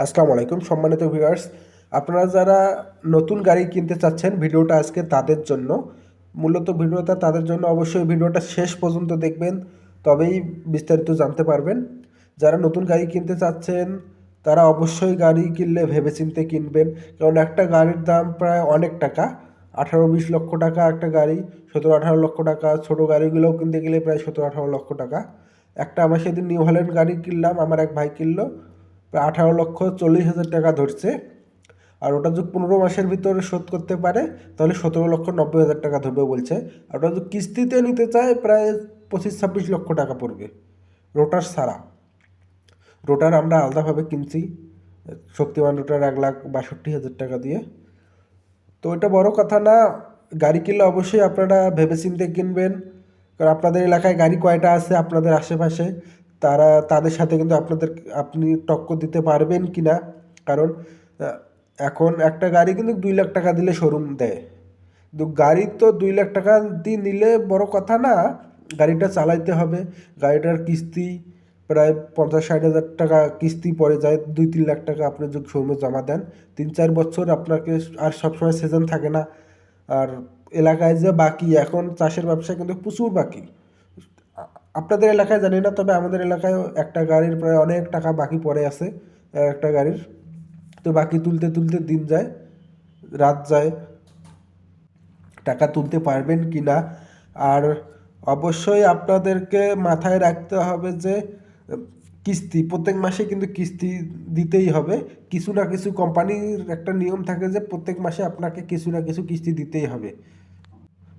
আসসালামু আলাইকুম সম্মানিত ভিউয়ার্স আপনারা যারা নতুন গাড়ি কিনতে চাচ্ছেন ভিডিওটা আজকে তাদের জন্য, মূলত ভিডিওটা তাদের জন্য অবশ্যই ভিডিওটা শেষ পর্যন্ত দেখবেন, তবেই বিস্তারিত জানতে পারবেন। যারা নতুন গাড়ি কিনতে চাচ্ছেন, তারা অবশ্যই গাড়ি কিনলে ভেবেচিন্তে কিনবেন, কারণ একটা গাড়ির দাম প্রায় অনেক টাকা। আঠারো বিশ লক্ষ টাকা একটা গাড়ি, সতেরো আঠারো লক্ষ টাকা, ছোটো গাড়িগুলোও কিনতে গেলে প্রায় সতেরো আঠারো লক্ষ টাকা। একটা আমার সেদিন নিউ হল্যান্ড গাড়ি কিনলাম, আমার এক ভাই কিনলো প্রায় আঠারো লক্ষ চল্লিশ হাজার টাকা ধরছে। আর ওটা যদি পনেরো মাসের ভিতরে শোধ করতে পারে, তাহলে সতেরো লক্ষ নব্বই হাজার টাকা ধরবে বলছে। আর ওটা যদি কিস্তিতে নিতে চায়, প্রায় পঁচিশ ছাব্বিশ লক্ষ টাকা পড়বে রোটার ছাড়া। রোটার আমরা আলাদাভাবে কিনছি, শক্তিমান রোটার এক লাখ বাষট্টি হাজার টাকা দিয়ে। তো এটা বড় কথা না, গাড়ি কিনলে অবশ্যই আপনারা ভেবেচিন্তে কিনবেন। কারণ আপনাদের এলাকায় গাড়ি কয়টা আছে আপনাদের আশেপাশে? তারা তাদের সাথে কিন্তু আপনাদের, আপনি টক্কর দিতে পারবেন কি না কারণ এখন একটা গাড়ি কিন্তু দুই লাখ টাকা দিলে শোরুম দেয়। কিন্তু গাড়ি তো দুই লাখ টাকা দিয়ে নিলে বড় কথা না, গাড়িটা চালাইতে হবে। গাড়িটার কিস্তি প্রায় পঞ্চাশ ষাট হাজার টাকা কিস্তি পড়ে যায়, দুই তিন লাখ টাকা আপনি যদি শোরুমে জমা দেন। তিন চার বছর আপনাকে আর সবসময় সিজন থাকে না। আর এলাকায় যে বাকি, এখন চাষের ব্যবসা কিন্তু প্রচুর বাকি। আপনাদের এলাকায় জানি না, তবে আমাদের এলাকায় একটা গাড়ির প্রায় অনেক টাকা বাকি পড়ে আছে একটা গাড়ির। তো বাকি তুলতে তুলতে দিন যায়, রাত যায়। টাকা তুলতে পারবেন কি না? আর অবশ্যই আপনাদেরকে মাথায় রাখতে হবে যে, কিস্তি, প্রত্যেক মাসে কিন্তু কিস্তি দিতেই হবে। কিছু না কিছু কোম্পানির একটা নিয়ম থাকে যে, প্রত্যেক মাসে আপনাকে কিছু না কিছু কিস্তি দিতেই হবে।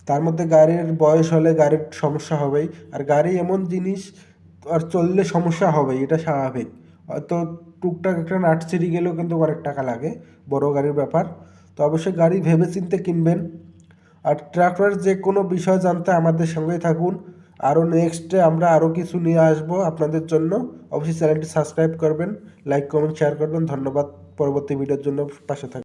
তার মধ্যে গাড়ির বয়স হলে গাড়ির সমস্যা হবেই। আর গাড়ি এমন জিনিস, আর চললে সমস্যা হবেই, এটা স্বাভাবিক। হয়তো টুকটাক একটা নাট ছিঁড়ে গেলেও কিন্তু অনেক টাকা লাগে, বড় গাড়ির ব্যাপার। তো অবশ্যই গাড়ি ভেবে চিন্তে কিনবেন। আর ট্রাক্টরের যে কোনো বিষয় জানতে আমাদের সঙ্গেই থাকুন। আরও নেক্সটে আমরা আরও কিছু নিয়ে আসব আপনাদের জন্য। অবশ্যই চ্যানেলটি সাবস্ক্রাইব করবেন, লাইক, কমেন্ট, শেয়ার করবেন। ধন্যবাদ। পরবর্তী ভিডিওর জন্য পাশে থাকবেন